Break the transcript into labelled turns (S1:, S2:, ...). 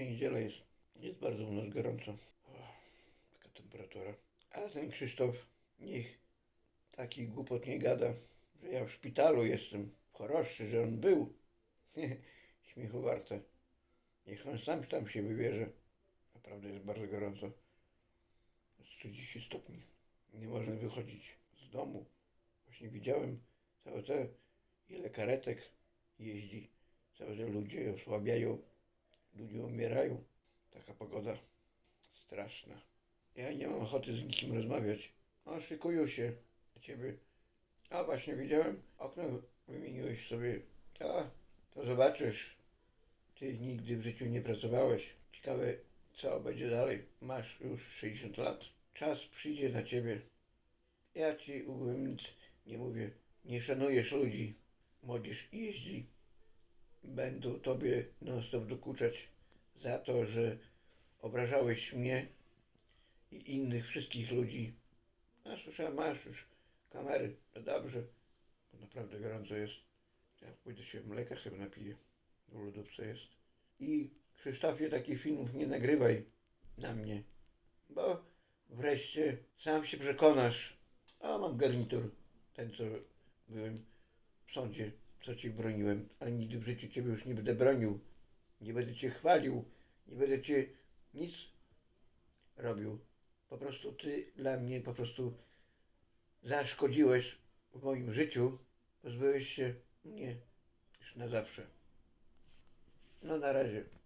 S1: Dzisiaj niedziela jest, jest bardzo u nas gorąco. Taka temperatura. A ten Krzysztof, niech taki głupot nie gada, że ja w szpitalu jestem, w choroszczy, że on był. Śmiechu warte. Niech on sam tam się wybierze. Naprawdę jest bardzo gorąco. Jest 30 stopni. Nie można wychodzić z domu. Właśnie widziałem całe te, ile karetek jeździ. Całe te ludzie osłabiają. Ludzie umierają. Taka pogoda straszna. Ja nie mam ochoty z nikim rozmawiać. O, szykują się do ciebie. A właśnie widziałem, okno wymieniłeś sobie. A, to zobaczysz. Ty nigdy w życiu nie pracowałeś. Ciekawe, co będzie dalej. Masz już 60 lat. Czas przyjdzie na ciebie. Ja ci ogółem nic nie mówię. Nie szanujesz ludzi. Młodzież jeździ. Będą tobie non stop dokuczać za to, że obrażałeś mnie i innych wszystkich ludzi. A słyszałem, masz już kamery. To dobrze. Bo naprawdę gorąco jest. Ja pójdę się mleka chyba napiję. W lodówce jest. I Krzysztofie, takich filmów nie nagrywaj na mnie. Bo wreszcie sam się przekonasz. A mam garnitur. Ten, co byłem w sądzie, co ci broniłem. A nigdy w życiu ciebie już nie będę bronił. Nie będę cię chwalił. Nie będę cię nic robił. Po prostu ty dla mnie po prostu zaszkodziłeś w moim życiu. Pozbyłeś się mnie już na zawsze. No na razie.